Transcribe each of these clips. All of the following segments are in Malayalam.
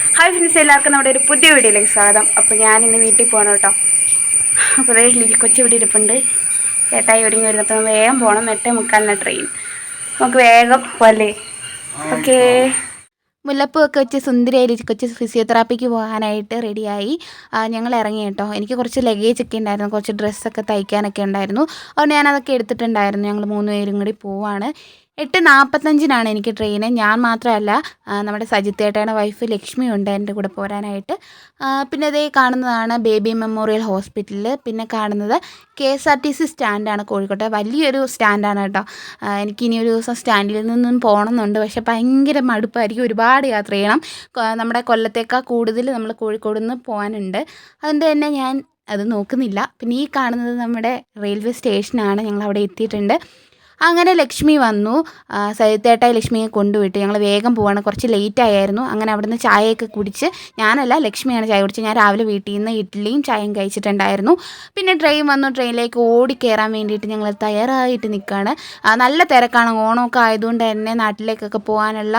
ഹായ് ഫ്രണ്ട്സ് എല്ലാവർക്കും നമ്മുടെ ഒരു പുതിയ വീഡിയോയിലേക്ക് സ്വാഗതം. അപ്പോൾ ഞാൻ ഇന്ന് വീട്ടിൽ പോകണം കേട്ടോ. അപ്പോൾ അതേ കൊച്ചു ഇവിടെ ഇരിപ്പുണ്ട്. ഏട്ടായി ഒരുങ്ങി വരുന്നപ്പോൾ വേഗം പോകണം എട്ടേ മുക്കാലിന് ട്രെയിൻ നമുക്ക് വേഗം പോലേ ഓക്കേ മുല്ലപ്പൊക്കെ വെച്ച് സുന്ദരിയായി കൊച്ച് ഫിസിയോതെറാപ്പിക്ക് പോകാനായിട്ട് റെഡിയായി ഞങ്ങൾ ഇറങ്ങി കേട്ടോ. എനിക്ക് കുറച്ച് ലഗേജ് ഒക്കെ ഉണ്ടായിരുന്നു. കുറച്ച് ഡ്രസ്സൊക്കെ തയ്ക്കാനൊക്കെ ഉണ്ടായിരുന്നു. അതുകൊണ്ട് ഞാനതൊക്കെ എടുത്തിട്ടുണ്ടായിരുന്നു. ഞങ്ങൾ മൂന്ന് പേരും കൂടി പോവാണ്. എട്ട് നാൽപ്പത്തഞ്ചിനാണ് എനിക്ക് ട്രെയിന് ഞാൻ മാത്രമല്ല നമ്മുടെ സജിത്തേട്ടയുടെ വൈഫ് ലക്ഷ്മി ഉണ്ട് എന്റെ കൂടെ പോരാനായിട്ട്. പിന്നെ ഇതേ കാണുന്നതാണ് ബേബി മെമ്മോറിയൽ ഹോസ്പിറ്റൽ പിന്നെ കാണുന്നത് K S R T C സ്റ്റാൻഡാണ് കോഴിക്കോട്ടെ. വലിയൊരു സ്റ്റാൻഡാണ് കേട്ടോ. എനിക്ക് ഇനി ഒരു ദിവസം സ്റ്റാൻഡിൽ നിന്നും പോകണമെന്നുണ്ട്. പക്ഷേ ഭയങ്കര മടുപ്പായിരിക്കും. ഒരുപാട് യാത്ര ചെയ്യണം. നമ്മുടെ കൊല്ലത്തേക്കാൾ കൂടുതൽ നമ്മൾ കോഴിക്കോട് നിന്ന് പോകാനുണ്ട്. അതുകൊണ്ട് തന്നെ ഞാൻ അത് നോക്കുന്നില്ല. പിന്നെ ഈ കാണുന്നത് നമ്മുടെ റെയിൽവേ സ്റ്റേഷനാണ് ഞങ്ങൾ അവിടെ എത്തിയിട്ടുണ്ട്. അങ്ങനെ ലക്ഷ്മി വന്നു. സജിത്തേട്ടായി ലക്ഷ്മിയെ കൊണ്ടുവിട്ട്. ഞങ്ങൾ വേഗം പോവാണ്. കുറച്ച് ലേറ്റ് ആയായിരുന്നു. അങ്ങനെ അവിടുന്ന് ചായയൊക്കെ കുടിച്ച് ഞാനല്ല ലക്ഷ്മിയാണ് ചായ കുടിച്ചത്. ഞാൻ രാവിലെ വീട്ടിൽ നിന്ന് ഇഡ്ഡലിയും ചായയും കഴിച്ചിട്ടുണ്ടായിരുന്നു. പിന്നെ ട്രെയിൻ വന്നു. ട്രെയിനിലേക്ക് ഓടി കയറാൻ വേണ്ടിയിട്ട് ഞങ്ങൾ തയ്യാറായിട്ട് നിൽക്കുകയാണ് നല്ല തിരക്കാണ്. ഓണമൊക്കെ ആയതുകൊണ്ട് തന്നെ നാട്ടിലേക്കൊക്കെ പോകാനുള്ള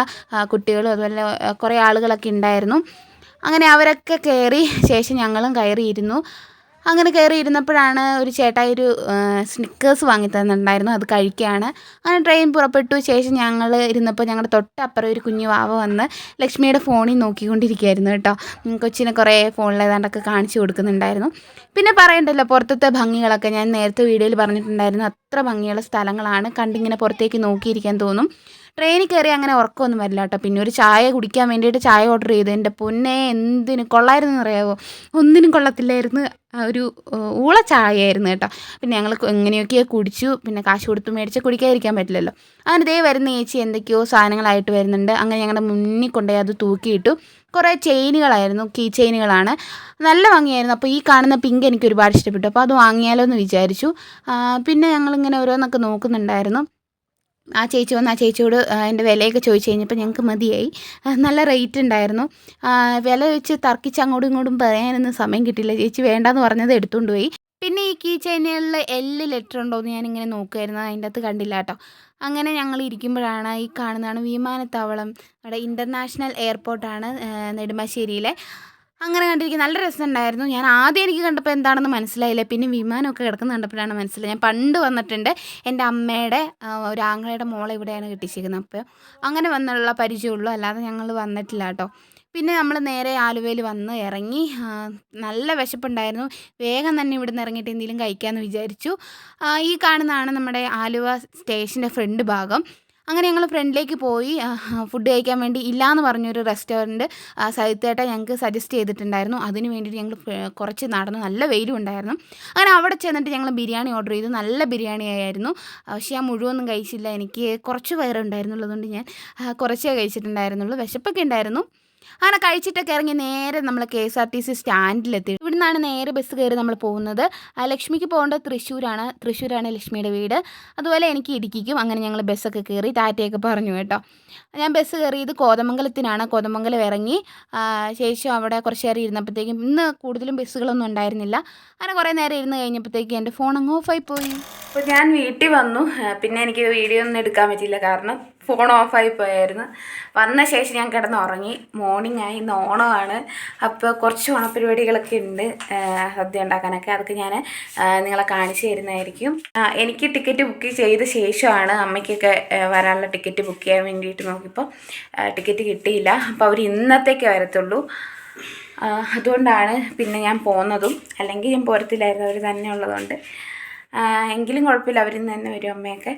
കുട്ടികളും അതുപോലെ കുറേ ആളുകളൊക്കെ ഉണ്ടായിരുന്നു. അങ്ങനെ അവരൊക്കെ കയറി ശേഷം ഞങ്ങളും കയറിയിരുന്നു. അങ്ങനെ കയറി ഇരുന്നപ്പോഴാണ് ഒരു ചേട്ടായി ഒരു സ്നിക്കേഴ്സ് വാങ്ങി തന്നിട്ടുണ്ടായിരുന്നു. അത് കഴിക്കുകയാണ്. അങ്ങനെ ട്രെയിൻ പുറപ്പെട്ടു. ശേഷം ഞങ്ങൾ ഇരുന്നപ്പോൾ ഞങ്ങളുടെ തൊട്ടപ്പുറം ഒരു കുഞ്ഞു വാവ വന്ന് ലക്ഷ്മിയുടെ ഫോണിൽ നോക്കിക്കൊണ്ടിരിക്കുകയായിരുന്നു കേട്ടോ. കൊച്ചിനെ കുറേ ഫോണിൽ ഏതാണ്ടൊക്കെ കാണിച്ചു കൊടുക്കുന്നുണ്ടായിരുന്നു. പിന്നെ പറയണ്ടല്ലോ പുറത്തത്തെ ഭംഗികളൊക്കെ ഞാൻ നേരത്തെ വീഡിയോയിൽ പറഞ്ഞിട്ടുണ്ടായിരുന്നു. അത്ര ഭംഗിയുള്ള സ്ഥലങ്ങളാണ്. കണ്ടിങ്ങനെ പുറത്തേക്ക് നോക്കിയിരിക്കാൻ തോന്നും. ട്രെയിനിൽ കയറി അങ്ങനെ ഉറക്കമൊന്നും വരില്ല കേട്ടോ. പിന്നെ ഒരു ചായ കുടിക്കാൻ വേണ്ടിയിട്ട് ചായ ഓർഡർ ചെയ്തു. എന്റെ പൊന്നെ എന്തിന്? കൊള്ളായിരുന്നു എന്നറിയാവോ ഒന്നിനും കൊള്ളത്തില്ലായിരുന്നു. ഒരു ഊള ചായയായിരുന്നു കേട്ടോ. പിന്നെ ഞങ്ങൾ എങ്ങനെയൊക്കെയോ കുടിച്ചു. പിന്നെ കാശ് കൊടുത്ത് മേടിച്ച് കുടിക്കാതിരിക്കാൻ പറ്റില്ലല്ലോ. അങ്ങനെ ദേ വരുന്ന ചേച്ചി എന്തൊക്കെയോ സാധനങ്ങളായിട്ട് വരുന്നുണ്ട്. അങ്ങനെ ഞങ്ങളുടെ മുന്നിൽ കൊണ്ടുപോയി അത് തൂക്കിയിട്ടു. കുറേ ചെയിനുകളായിരുന്നു കീ ചെയിനുകളാണ്. നല്ല ഭംഗിയായിരുന്നു. അപ്പോൾ ഈ കാണുന്ന പിങ്ക് എനിക്ക് ഒരുപാട് ഇഷ്ടപ്പെട്ടു. അപ്പോൾ അത് വാങ്ങിയാലോ എന്ന് വിചാരിച്ചു പിന്നെ ഞങ്ങളിങ്ങനെ ഓരോന്നൊക്കെ നോക്കുന്നുണ്ടായിരുന്നു. ആ ചേച്ചി വന്ന് ആ ചേച്ചിയോട് അതിന്റെ വിലയൊക്കെ ചോദിച്ചു കഴിഞ്ഞപ്പോൾ ഞങ്ങൾക്ക് മതിയായി. നല്ല റേറ്റ് ഉണ്ടായിരുന്നു. വില വെച്ച് തർക്കിച്ച് അങ്ങോട്ടും ഇങ്ങോട്ടും പറയാനൊന്നും സമയം കിട്ടിയില്ല. ചേച്ചി വേണ്ടാന്ന് പറഞ്ഞത് എടുത്തുകൊണ്ട് പോയി. പിന്നെ ഈ കീ ചെയിനുകളിൽ എല്ല് ലെറ്റർ ഉണ്ടോ എന്ന് ഞാനിങ്ങനെ നോക്കുമായിരുന്നു അതിന്റെ അകത്ത് കണ്ടില്ല കേട്ടോ. അങ്ങനെ ഞങ്ങൾ ഇരിക്കുമ്പോഴാണ് ഈ കാണുന്നതാണ് വിമാനത്താവളം. നമ്മുടെ ഇന്റർനാഷണൽ എയർപോർട്ടാണ് നെടുമ്പാശ്ശേരിയിലെ. അങ്ങനെ കണ്ടിരിക്കും നല്ല രസമുണ്ടായിരുന്നു. ഞാൻ ആദ്യം എനിക്ക് കണ്ടപ്പോൾ എന്താണെന്ന് മനസ്സിലായില്ല. പിന്നെ വിമാനമൊക്കെ കിടക്കുന്ന കണ്ടപ്പോഴാണ് മനസ്സിലായത്. ഞാൻ പണ്ട് വന്നിട്ടുണ്ട് എന്റെ അമ്മയുടെ ഒരു ആങ്ങളയുടെ മോളെ ഇവിടെയാണ് കിട്ടിച്ചിരിക്കുന്നത്. അപ്പോൾ അങ്ങനെ വന്നുള്ള പരിചയമുള്ളൂ. അല്ലാതെ ഞങ്ങൾ വന്നിട്ടില്ല കേട്ടോ. പിന്നെ നമ്മൾ നേരെ ആലുവയിൽ വന്ന് ഇറങ്ങി നല്ല വിശപ്പുണ്ടായിരുന്നു. വേഗം തന്നെ ഇവിടുന്ന് ഇറങ്ങിയിട്ട് എന്തെങ്കിലും കഴിക്കാമെന്ന് വിചാരിച്ചു. ഈ കാണുന്നതാണ് നമ്മുടെ ആലുവ സ്റ്റേഷന്റെ ഫ്രണ്ട് ഭാഗം. അങ്ങനെ ഞങ്ങൾ ഫ്രണ്ടിലേക്ക് പോയി ഫുഡ് കഴിക്കാൻ വേണ്ടി ഇല്ലയെന്ന് പറഞ്ഞൊരു റെസ്റ്റോറന്റ് സഹിത്തേട്ട ഞങ്ങൾക്ക് സജസ്റ്റ് ചെയ്തിട്ടുണ്ടായിരുന്നു. അതിന് വേണ്ടിയിട്ട് ഞങ്ങൾ കുറച്ച് നടന്നു നല്ല വെയിലും ഉണ്ടായിരുന്നു. അങ്ങനെ അവിടെ ചെന്നിട്ട് ഞങ്ങൾ ബിരിയാണി ഓർഡർ ചെയ്തു. നല്ല ബിരിയാണി ആയിരുന്നു. പക്ഷേ ഞാൻ മുഴുവൊന്നും കഴിച്ചില്ല. എനിക്ക് കുറച്ച് വയറുണ്ടായിരുന്നുള്ളതുകൊണ്ട് ഞാൻ കുറച്ചേ കഴിച്ചിട്ടുണ്ടായിരുന്നുള്ളൂ. വിശപ്പൊക്കെ ഉണ്ടായിരുന്നു. അങ്ങനെ കഴിച്ചിട്ടൊക്കെ ഇറങ്ങി നേരെ നമ്മൾ K S R T C സ്റ്റാൻഡിലെത്തി. ഇവിടെ നിന്നാണ് നേരെ ബസ് കയറി നമ്മൾ പോകുന്നത്. ലക്ഷ്മിക്ക് പോകേണ്ടത് തൃശ്ശൂരാണ്. തൃശ്ശൂരാണ് ലക്ഷ്മിയുടെ വീട്. അതുപോലെ എനിക്ക് ഇടുക്കിക്കും അങ്ങനെ ഞങ്ങൾ ബസ്സൊക്കെ കയറി ടാറ്റയൊക്കെ പറഞ്ഞു കേട്ടോ. ഞാൻ ബസ് കയറിയത് കോതമംഗലത്തിനാണ്. കോതമംഗലം ഇറങ്ങി. ശേഷം അവിടെ കുറച്ച് നേരം ഇരുന്നപ്പോഴത്തേക്കും ഇന്ന് കൂടുതലും ബസ്സുകളൊന്നും ഉണ്ടായിരുന്നില്ല. അങ്ങനെ കുറേ നേരം ഇരുന്ന് കഴിഞ്ഞപ്പോഴത്തേക്കും എന്റെ ഫോൺ അങ്ങ് ഓഫായി പോയി. അപ്പോൾ ഞാൻ വീട്ടിൽ വന്നു. പിന്നെ എനിക്ക് വീഡിയോ ഒന്നും എടുക്കാൻ പറ്റിയില്ല കാരണം ഫോൺ ഓഫായി പോയായിരുന്നു. വന്ന ശേഷം ഞാൻ കിടന്ന് ഉറങ്ങി മോർണിംഗ് ആയി ഇന്ന് ഓണമാണ്. അപ്പോൾ കുറച്ച് ഓണപരിപാടികളൊക്കെ ഉണ്ട് സദ്യ ഉണ്ടാക്കാനൊക്കെ. അതൊക്കെ ഞാൻ നിങ്ങളെ കാണിച്ചു തരുന്നതായിരിക്കും. എനിക്ക് ടിക്കറ്റ് ബുക്ക് ചെയ്ത ശേഷമാണ് അമ്മയ്ക്കൊക്കെ വരാനുള്ള ടിക്കറ്റ് ബുക്ക് ചെയ്യാൻ വേണ്ടിയിട്ട് നോക്കിയപ്പോൾ ടിക്കറ്റ് കിട്ടിയില്ല. അപ്പോൾ അവർ ഇന്നത്തേക്ക് വരത്തുള്ളൂ. അതുകൊണ്ടാണ് പിന്നെ ഞാൻ പോന്നതും. അല്ലെങ്കിൽ ഞാൻ പോരത്തില്ലായിരുന്നു അവർ തന്നെ ഉള്ളതുകൊണ്ട്. എങ്കിലും കുഴപ്പമില്ല അവരിന്ന് തന്നെ വരും അമ്മയൊക്കെ.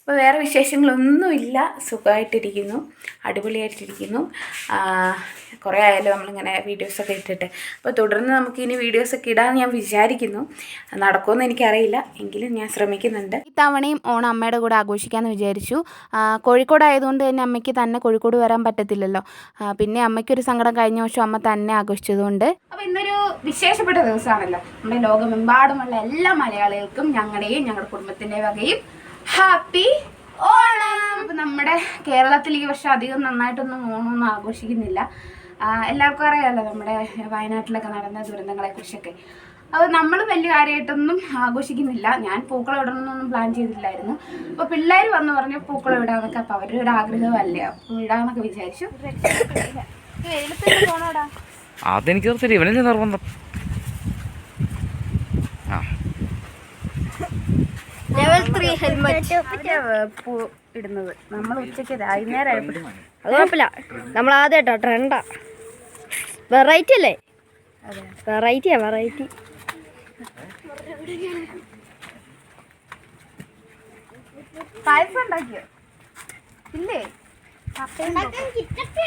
അപ്പോൾ വേറെ വിശേഷങ്ങളൊന്നുമില്ല. സുഖമായിട്ടിരിക്കുന്നു. അടിപൊളിയായിട്ടിരിക്കുന്നു. കുറേ ആയാലും നമ്മളിങ്ങനെ വീഡിയോസൊക്കെ ഇട്ടിട്ട്. അപ്പോൾ തുടർന്ന് നമുക്ക് ഇനി വീഡിയോസൊക്കെ ഇടാമെന്ന് ഞാൻ വിചാരിക്കുന്നു. നടക്കുമെന്ന് എനിക്കറിയില്ല. എങ്കിലും ഞാൻ ശ്രമിക്കുന്നുണ്ട്. ഇത്തവണയും ഓണം അമ്മയുടെ കൂടെ ആഘോഷിക്കാമെന്ന് വിചാരിച്ചു. കോഴിക്കോട് ആയതുകൊണ്ട് തന്നെ അമ്മയ്ക്ക് തന്നെ കോഴിക്കോട് വരാൻ പറ്റത്തില്ലല്ലോ. പിന്നെ അമ്മയ്ക്കൊരു സങ്കടം കഴിഞ്ഞ വർഷം അമ്മ തന്നെ ആഘോഷിച്ചതുകൊണ്ട്. അപ്പോൾ ഇന്നൊരു വിശേഷപ്പെട്ട ദിവസമാണല്ലോ. നമ്മുടെ ലോകമെമ്പാടുമുള്ള എല്ലാ മലയാളികൾക്കും ഞങ്ങളുടെയും ഞങ്ങളുടെ കുടുംബത്തിന്റെ വകയും ഹാപ്പി ഓണം. അപ്പം നമ്മുടെ കേരളത്തിൽ ഈ വർഷം അധികം നന്നായിട്ടൊന്നും ഓണമൊന്നും ആഘോഷിക്കുന്നില്ല. എല്ലാവർക്കും അറിയാമല്ലോ നമ്മുടെ വയനാട്ടിലൊക്കെ നടന്ന ദുരന്തങ്ങളെക്കുറിച്ചൊക്കെ. അത് നമ്മൾ വലിയ കാര്യമായിട്ടൊന്നും ആഘോഷിക്കുന്നില്ല. ഞാൻ പൂക്കളം ഇടണമെന്നൊന്നും പ്ലാൻ ചെയ്തിട്ടില്ലായിരുന്നു. അപ്പോൾ പിള്ളേർ വന്ന് പറഞ്ഞു പൂക്കളം ഇടാന്നൊക്കെ. അപ്പോൾ അവരുടെ ഒരു ആഗ്രഹമല്ലേ? അപ്പോൾ ഇടാന്നൊക്കെ വിചാരിച്ചു. അതെനിക്ക് നിർബന്ധം? ആ. ലെവൽ ത്രീ ഹെൽമെറ്റ് ഇടുന്നത്. നമ്മൾ ഉച്ചയ്ക്ക് വൈകുന്നേരം അത് കുഴപ്പമില്ല. നമ്മൾ ആദ്യമായിട്ടോ ട്രെൻഡാ വെറൈറ്റി അല്ലേ? അതെ. വെറൈറ്റിയാ വെറൈറ്റി പായസം ഉണ്ടാക്കിയോ? ഇല്ലേ?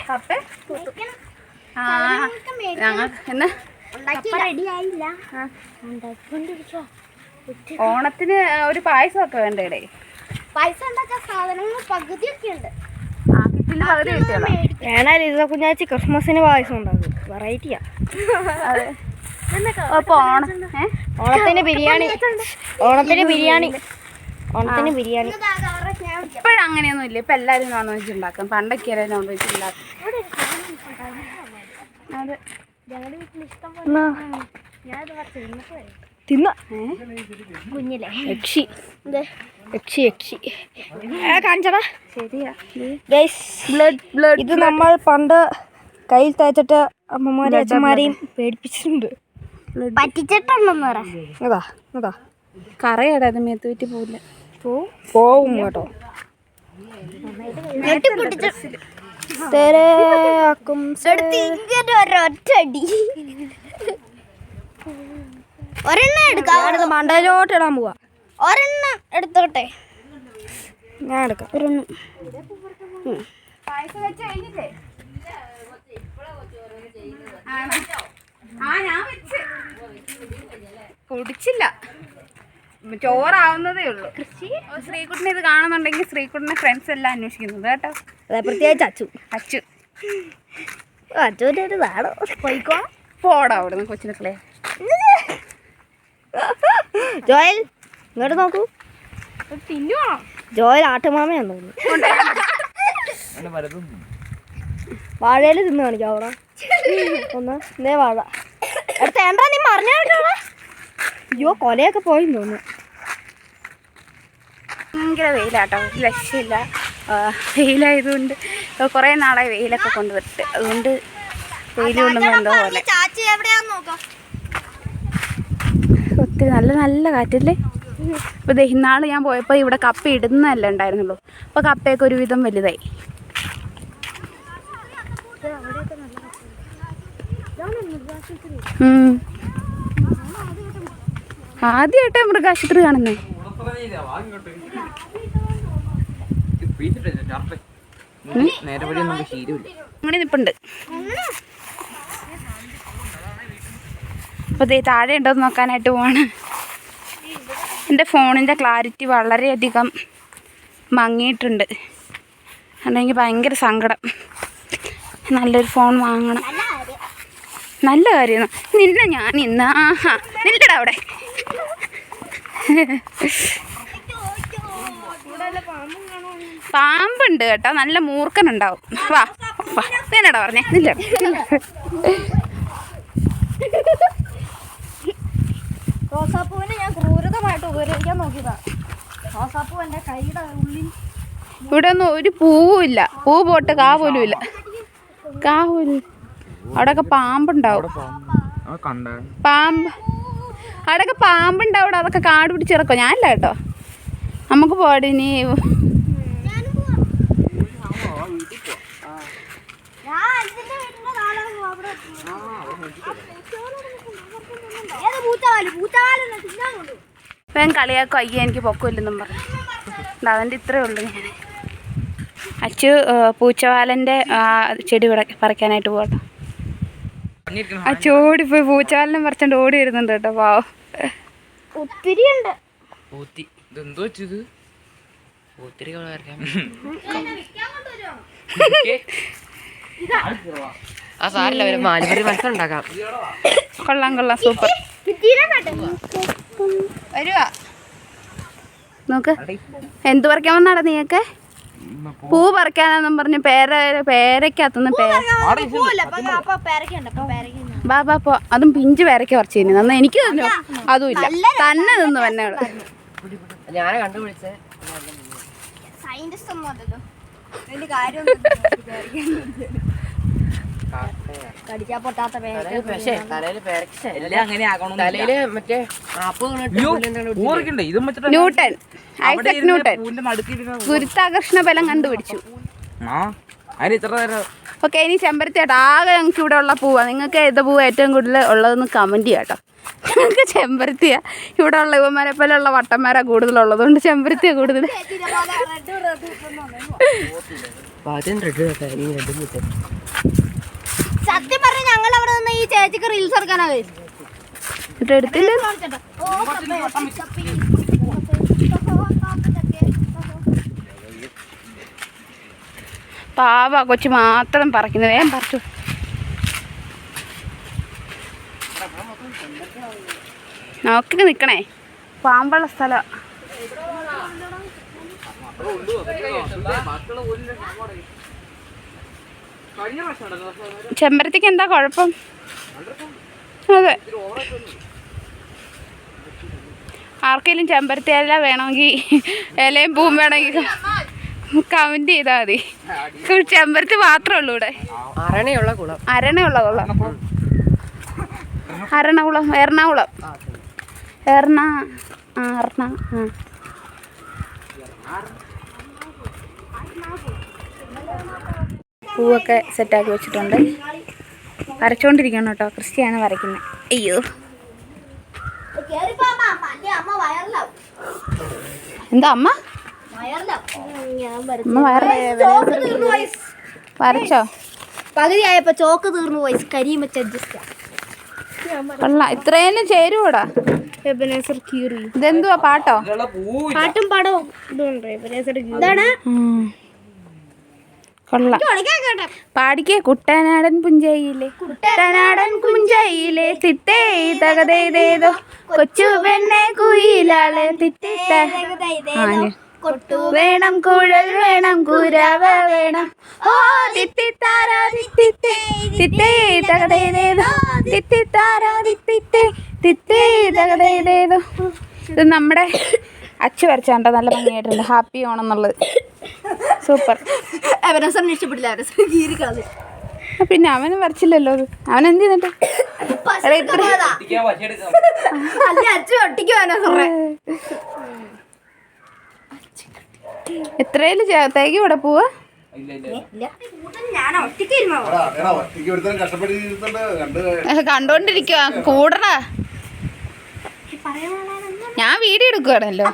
കപ്പ ആ. ഞങ്ങൾ എന്നാ? റെഡി ആയില്ല. ഓണത്തിന് ഒരു പായസമൊക്കെ വേണ്ടേടേ? പൈസ ഉണ്ടാക്കാൻ സാധനങ്ങൾ പകുതിയൊക്കെ ഉണ്ട് വേണേ ലിസ കുഞ്ഞാച്ചി ക്രിസ്മസിന് പായസം ഉണ്ടാക്കും. വെറൈറ്റിയാ അപ്പൊ ഓണം ഓണത്തിന് ബിരിയാണി. ഓണത്തിന് ബിരിയാണി. ഓണത്തിന് ബിരിയാണി. ഇപ്പോഴങ്ങനെയൊന്നും ഇല്ല. ഇപ്പൊ എല്ലാരും നോൺ വെജ് ഉണ്ടാക്കും. പണ്ടൊക്കെ നോൺ വെജ് ഉണ്ടാക്കും. അതെ. തിന്ന. ഏ? കുഞ്ഞില്ലേ യക്ഷി. യക്ഷി യക്ഷി. കാണിച്ചടാ. ശരിയാ. ബ്ലഡ് ബ്ലഡ് ഇത് നമ്മൾ പണ്ട് കയ്യിൽ തേച്ചിട്ട് അമ്മമാരെയും അച്ഛന്മാരെയും പേടിപ്പിച്ചിട്ടുണ്ട്. പറ്റിച്ചിട്ടുണ്ടെന്ന് പറ അതാ അതാ കറയടാ അത് മേത്ത് പറ്റി പോവില്ല. പോവും കേട്ടോ. ഒരൊറ്റടി ഒരെണ്ണം എടുക്കാം. മണ്ടയിലോട്ട് ഇടാൻ പോവാ. ഒരെണ്ണം എടുത്തോട്ടെ. ഞാൻ എടുക്കാം. ഒരെണ്ണം. പായസം വെച്ച് കഴിഞ്ഞില്ലേ? ആണോ? ആ ഞാൻ വെച്ച്. കുടിച്ചില്ല. ചോറാവുന്നതേ ഉള്ളൂ. ശ്രീകുട്ടനെ ഇത് കാണുന്നുണ്ടെങ്കിൽ ശ്രീകുട്ടനെ ഫ്രണ്ട്സ് എല്ലാം അന്വേഷിക്കുന്നത് കേട്ടോ. അതെ പ്രത്യേകിച്ച് അച്ചു. അച്ചു. അച്ചുവിന്റെ ഒരു നാടോ പോയിക്കോ. പോടാ അവിടുന്ന് കൊച്ചിനക്കളെ ജോയൽ ഇങ്ങോട്ട് നോക്കൂ. ജോയൽ ആട്ടുമാമയാന്ന് തോന്നുന്നു. വാഴയിൽ തിന്ന് കാണിക്കാം അവിടെ. ഒന്ന് ഇതേ വാഴ. അടുത്ത എന്താ നീ മറിഞ്ഞോ അയ്യോ കൊലയൊക്കെ പോയി തോന്നുന്നു. ഭയങ്കര വെയിലാട്ടോ. ലക്ഷ്യമില്ല വെയിലായതുകൊണ്ട് കുറേ നാളായി വെയിലൊക്കെ കൊണ്ടുവരട്ടെ അതുകൊണ്ട് വെയിലുകൊണ്ടൊന്നും എന്തോ പോലെ. ഒത്തിരി നല്ല നല്ല കാറ്റല്ലേ ഇപ്പോൾ ദഹിനാൾ ഞാൻ പോയപ്പോൾ ഇവിടെ കപ്പ ഇടുന്നതല്ലേ ഉണ്ടായിരുന്നുള്ളൂ. അപ്പോൾ കപ്പയൊക്കെ ഒരുവിധം വലുതായി. ആദ്യമായിട്ടാ മൃഗാശുപത്രി കാണുന്നേ. നേരെ വഴി നമുക്ക് ശീലമില്ല അങ്ങനെ നിപ്പുണ്ട്. അപ്പോൾ ദേ താഴെ ഉണ്ടോ എന്ന് നോക്കാനായിട്ട് പോവാണ്. എന്റെ ഫോണിന്റെ ക്ലാരിറ്റി വളരെയധികം മങ്ങിയിട്ടുണ്ട്. അതെനിക്ക് ഭയങ്കര സങ്കടം. നല്ലൊരു ഫോൺ വാങ്ങണം. നല്ല കാര്യം നിന്നെ ഞാൻ ഇന്ന് ആഹാ നില്ലടാ അവിടെ. പാമ്പുണ്ട് കേട്ടോ. നല്ല മൂർഖനുണ്ടാവും. വാ വാ. നിന്നടാ പറഞ്ഞേ. നില്ല. റോസാപ്പൂവിനെ ഞാൻ ക്രൂരതമായിട്ട് ഉപകരിക്കാൻ നോക്കിയതാ. റോസാപ്പൂ എന്റെ കൈയുടെ ഉള്ളിൽ ഇവിടെ ഒന്നും ഒരു പൂവും ഇല്ല. പൂ പോട്ട് കാ പോലും ഇല്ല. കാ പോലും. അവിടെയൊക്കെ പാമ്പുണ്ടാവും. പാമ്പ്. അവിടെയൊക്കെ പാമ്പുണ്ടാവും. അവിടെ അതൊക്കെ കാട് പിടിച്ചിറക്കോ ഞാനില്ല കേട്ടോ. നമുക്ക് പോടി ഇനി വേഗം കളിയാക്കും അയ്യ എനിക്ക് പൊക്കമില്ലെന്നും പറഞ്ഞു. അതെന്റെ ഇത്രയേ ഇത്രേ ഉള്ളൂ ഞാൻ. അച്ചു പൂച്ചവാലന്റെ ചെടി പറിക്ക- പറിക്കാനായിട്ട് പോകട്ടോ. അച്ചു ഓടിപ്പോയി. പൂച്ചവാലിനെ പറിച്ചോണ്ട് ഓടി വരുന്നുണ്ട് കേട്ടോ പാവം. ഒത്തിരി ഉണ്ട് പൂത്തി. ഇതെന്തോ വെച്ചത് പൂത്തിരി ആ സാരില്ല ഒരു മാലിപറി മത്സരം ഉണ്ടാക്കാം. കൊള്ളാം കൊള്ളാം സൂപ്പർ. വരുവാ. നോക്ക്. എന്ത് പറിക്കാൻ വന്നാടാ നീയൊക്കെ പൂ. പറിക്കാനാന്നും പറഞ്ഞ് പേര പേരക്കകത്തുനിന്ന് ബാ ബാ പോ. അതും പിഞ്ച് പേരക്ക പറിച്ചു തന്നെ. നന്നാ എനിക്ക് തന്നെ അതും ഇല്ല തന്നെ നിന്ന് തന്നെ. ഞാനെ കണ്ടുപിടിച്ചേ. സയന്റിസ്റ്റ് ഒന്നും കാര്യം കടിച്ചാ പൊട്ടാത്ത തലയിൽ മറ്റേ ഐസക് നടുക്കിരുന്ന ഗുരുത്വാകർഷണ ബലം കണ്ടുപിടിച്ചു. ഓക്കെ ഇനി ചെമ്പരത്തി ആകെ ഞങ്ങൾക്ക് ഇവിടെ ഉള്ള പൂവാ. നിങ്ങൾക്ക് ഏത് പൂവ് ഏറ്റവും കൂടുതൽ ഉള്ളതെന്ന് കമന്റ് ചെയ്യാം കേട്ടോ ഞങ്ങൾക്ക് ചെമ്പരത്തിയ. ഇവിടെ ഉള്ള ഇവന്മാരെ പോലെ ഉള്ള വട്ടന്മാരാ കൂടുതലുള്ളതുകൊണ്ട് ചെമ്പരത്തിയ കൂടുതൽ സത്യം പറഞ്ഞ ഞങ്ങൾ അവിടെ നിന്ന് ഈ ചേച്ചിക്ക് റീൽസ് എടുക്കാനാ കഴിച്ചു എന്നിട്ട് എടുത്തില്ല? പാവ കൊച്ചു മാത്രം പറിക്കുന്നത്. വേഗം പറിച്ചു. നോക്കി നിൽക്കണേ പാമ്പുള്ള സ്ഥലം. ചെമ്പരത്തിക്ക് എന്താ കുഴപ്പം? അതെ. ആർക്കെങ്കിലും ചെമ്പരത്തി ഇല വേണമെങ്കിൽ ഇലയും പൂവും വേണമെങ്കിൽ കമന്റ് ചെയ്താൽ മതി. ചെമ്പരത്തി മാത്രമേ ഉള്ളൂ ഇവിടെ. അരണയുള്ള കുളം. അരണയുള്ള കുളം. അരണകുളം എറണാകുളം. എറണ ആ പൂവൊക്കെ സെറ്റാക്കി വെച്ചിട്ടുണ്ട്. വരച്ചോണ്ടിരിക്കണം കേട്ടോ. ക്രിസ്റ്റിയാണ് വരയ്ക്കുന്നത് അയ്യോ. എന്താ അമ്മ? വരച്ചോ പകുതി ആയപ്പോ ചോക്ക് തീർന്നു പോയി. കരിയും വെച്ച് അഡ്ജസ്റ്റ് കൊള്ളാം. ഇത്രയും ചേരുവോടാ? എബനേസർ കീറി ഇതെന്തുവാ പാട്ടോ? പാട്ടും പാടവും. കൊള്ളാം. പാടിക്കേ കുട്ടനാടൻ പുഞ്ചയിലെ കുട്ടനാടൻ പുഞ്ചയിലെ തിത്തേ തകതേതേതോ കൊച്ചു പെണ്ണെ കുയിലാളെ തിത്തേ വേണം കുഴൽ വേണം കുരവ വേണം. ഓ തിത്തിത്താര തിത്തിത്തേ തിത്തേ തകതേതേതോ തിത്തിത്താര തിത്തിത്തേ തിത്തേ തകതേതേതോ ഇത് നമ്മുടെ അച്ചു വരച്ചാണ്ട നല്ല ഭംഗിയായിട്ടുണ്ട്. ഹാപ്പി ഓണെന്നുള്ളത് സൂപ്പർ എബനേസറിന് ഇഷ്ടപ്പെട്ടില്ല. കളഞ്ഞു പിന്നെ അവനും വരച്ചില്ലല്ലോ അത്. അവൻ എന്ത് ചെയ്തിട്ട്? അല്ല അച്ഛൻ ഒട്ടിക്കുവാനോ എത്രയിൽ ചേർത്തേക്ക് ഇവിടെ പോവാ? കണ്ടോണ്ടിരിക്കുവാ. കൂടടാ. ഞാൻ വീഡിയോ എടുക്കുവാണല്ലോ.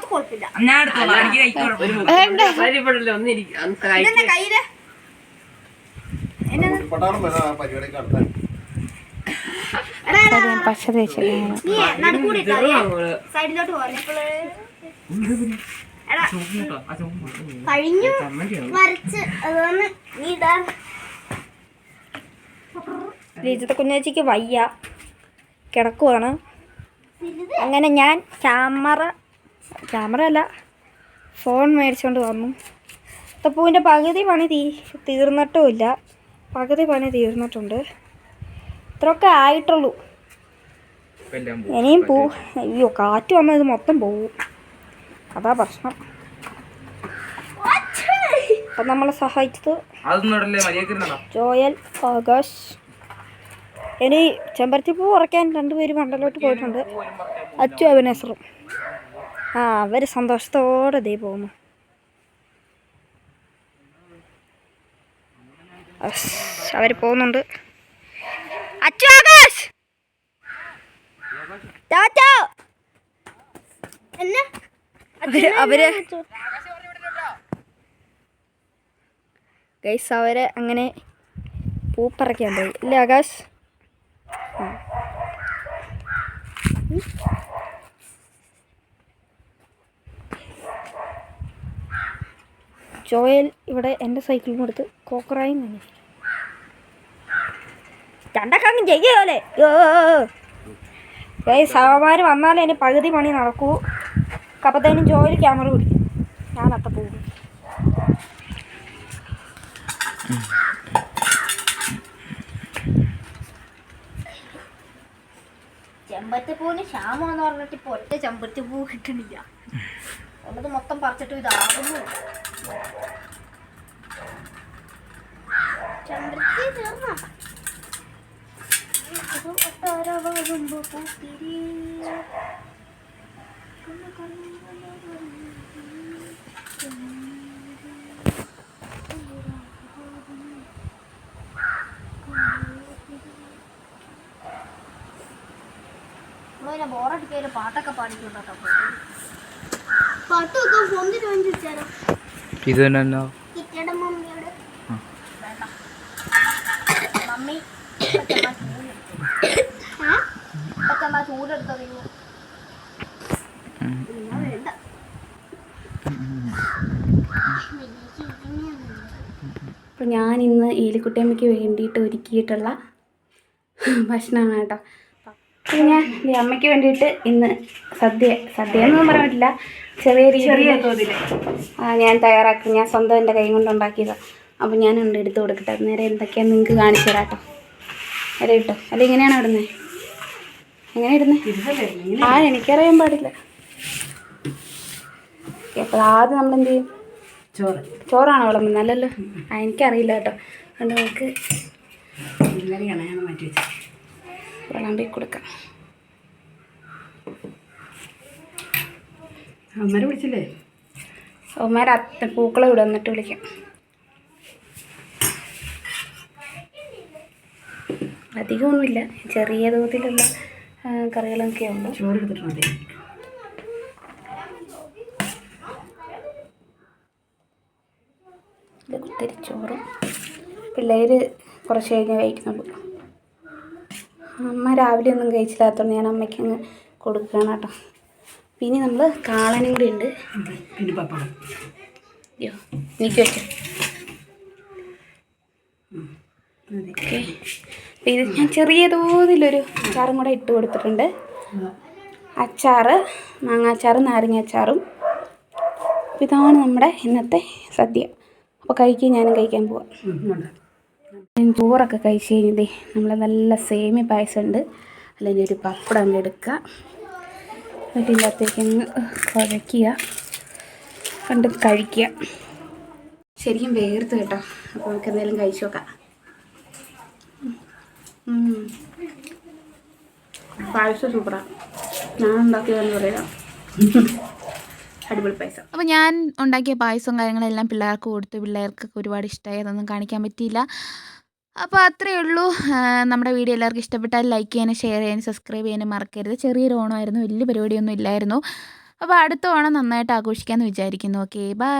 പശ സൈഡിലോട്ട് കഴിഞ്ഞു വരച്ച് അതുകൊണ്ട് നീ ഇതാ രജിത കുഞ്ഞാച്ചിക്ക് വയ്യ. കിടക്കുവാണ്. അങ്ങനെ ഞാൻ ക്യാമറ ക്യാമറ അല്ല ഫോൺ മേടിച്ചുകൊണ്ട് വന്നു. തപ്പൂവിന്റെ പകുതി പണി തീ തീർന്നിട്ടുമില്ല പകുതി പണി തീർന്നിട്ടുണ്ട്. ഇത്രയൊക്കെ ആയിട്ടുള്ളൂ. ഇനിയും പോ അയ്യോ കാറ്റ് വന്നത് ഇത് മൊത്തം പോവും. അതാ പ്രശ്നം അപ്പം നമ്മളെ സഹായിച്ചത് ജോയൽ ആകാശ്. ഇനി ചെമ്പരത്തി പൂ ഉറക്കാൻ രണ്ടുപേര് മണ്ടലോട്ട് പോയിട്ടുണ്ട്. അച്ചു അഭിനേസറും ആ അവർ സന്തോഷത്തോടെ ദേ പോകുന്നു. അവർ പോകുന്നുണ്ട്. അച്ചു ആകാശ്! എന്നെ? അവർ ഗൈസ് അവരെ അങ്ങനെ പൂപ്പറക്കാൻ പോയി. ഇല്ല ആകാശ്? ജോയൽ ഇവിടെ എന്റെ സൈക്കിളും കൊടുത്ത് കോക്കറായും തന്നെ ചെയ്യോ ചെയ്യോലെ ഗൈസ് അവന്മാർ വന്നാലേ ഇനി പകുതി പണി നടക്കൂ. അപ്പത്തേനും ജോയിൽ ക്യാമറ പിടിക്കും. ഞാൻ അത്ത പോകും ചെമ്പരത്തിപ്പൂവിന് ക്ഷാമമെന്ന് പറഞ്ഞിട്ട് ഇപ്പൊ ഒറ്റ പൂ കിട്ടണില്ല. ഉള്ളത് മൊത്തം പറിച്ചിട്ട് ഇതാകുന്നു ചെമ്പരത്തി തീർന്നോ? പാട്ടൊക്കെ പാടിക്കൊണ്ടോ പാട്ടൊക്കെ ഇത് തന്നെ കിറ്റയുടെ മമ്മിയോട്. മമ്മി പച്ചമ്മ ചൂടെടുത്തറിയോ വേണ്ട അപ്പോൾ ഞാൻ ഇന്ന് ഏലിക്കുട്ടിയമ്മയ്ക്ക് വേണ്ടിയിട്ട് ഒരുക്കിയിട്ടുള്ള ഭക്ഷണമാണ് കേട്ടോ. പിന്നെ ഈ അമ്മയ്ക്ക് വേണ്ടിയിട്ട് ഇന്ന് സദ്യ സദ്യ എന്നൊന്നും പറയാൻ പറ്റില്ല. ചെറിയ രീതിയിൽ ആ ഞാൻ തയ്യാറാക്കി. ഞാൻ സ്വന്തം എന്റെ കൈ കൊണ്ട് ഉണ്ടാക്കിയതാണ് അപ്പോൾ ഞാനുണ്ട് എടുത്ത് കൊടുക്കട്ടെ. നേരെ എന്തൊക്കെയാണെന്ന് നിങ്ങൾക്ക് കാണിച്ചു തരാം കേട്ടോ. അല്ല കിട്ടോ. അല്ല ഇങ്ങനെയാണ് ഇടുന്നത് എങ്ങനെ ഇടുന്നത് ആ എനിക്കറിയാൻ പാടില്ല. അപ്പോൾ ആദ്യം നമ്മളെന്ത് ചെയ്യും? ചോറ്. ചോറാണോ വിളമ്പുന്നത്? അല്ലല്ലോ ആ എനിക്കറിയില്ല കേട്ടോ. അതുകൊണ്ട് നമുക്ക് ഇന്നലെയാണ് ഞാൻ മാറ്റി വെച്ചത്. വിളമ്പി കൊടുക്കാം. അമ്മരെ വിളിച്ചില്ലേ? അവന്മാർ അത്ത പൂക്കളെ ഇവിടെ വന്നിട്ട് വിളിക്കാം. അധികമൊന്നുമില്ല. ചെറിയ തോതിലുള്ള കറികളൊക്കെ ഉണ്ട് ചോറ് എടുത്തിട്ട് ഇത് കുത്തിരി ചോറും പിള്ളേർ കുറച്ച് കഴിഞ്ഞ് കഴിക്കുന്നുള്ളൂ. അമ്മ രാവിലെ ഒന്നും കഴിച്ചില്ലാത്തതുകൊണ്ട് ഞാൻ അമ്മയ്ക്ക് അങ്ങ് കൊടുക്കുകയാണ് കേട്ടോ. പിന്നെ നമ്മൾ കാളനും കൂടി ഉണ്ട്. പിന്നെ പപ്പടം. അയ്യോ എനിക്ക് വെച്ചോ ഓക്കെ. അപ്പോൾ ഇത് ഞാൻ ചെറിയ തോതിലൊരു അച്ചാറും കൂടെ ഇട്ട് കൊടുത്തിട്ടുണ്ട്. അച്ചാറ് മാങ്ങാച്ചാറും നാരങ്ങ അച്ചാറും അപ്പോൾ ഇതാണ് നമ്മുടെ ഇന്നത്തെ സദ്യ. അപ്പോൾ കഴിക്കുക ഞാനും കഴിക്കാൻ പോവാം. ചോറൊക്കെ കഴിച്ച് കഴിഞ്ഞതേ നമ്മൾ നല്ല സേമി പായസം ഉണ്ട് അല്ലെങ്കിൽ ഒരു പപ്പടം അങ്ങ് എടുക്കുക എന്നിട്ട് ഇതിനകത്തേക്ക് അങ്ങ് കുഴയ്ക്കുക കണ്ട് കഴിക്കുക. ശരിക്കും വേർത്ത് കേട്ടോ. അപ്പോൾ നമുക്ക് എന്തെങ്കിലും കഴിച്ചു നോക്കാം. പായസം സൂപ്പറാണ് ഞാൻ ഉണ്ടാക്കിയതെന്ന് പറയാം. അടിപൊളി പായസം. അപ്പോൾ ഞാൻ ഉണ്ടാക്കിയ പായസവും കാര്യങ്ങളെല്ലാം പിള്ളേർക്ക് കൊടുത്തു. പിള്ളേർക്കൊക്കെ ഒരുപാട് ഇഷ്ടമായി അതൊന്നും കാണിക്കാൻ പറ്റിയില്ല. അപ്പോൾ അത്രയേ ഉള്ളൂ. നമ്മുടെ വീഡിയോ എല്ലാവർക്കും ഇഷ്ടപ്പെട്ടാൽ ലൈക്ക് ചെയ്യാനും ഷെയർ ചെയ്യാനും സബ്സ്ക്രൈബ് ചെയ്യാനും മറക്കരുത്. ചെറിയൊരു ഓണമായിരുന്നു. വലിയ പരിപാടിയൊന്നും ഇല്ലായിരുന്നു. അപ്പോൾ അടുത്ത ഓണം നന്നായിട്ട് ആഘോഷിക്കാമെന്ന് വിചാരിക്കുന്നു. Okay bye.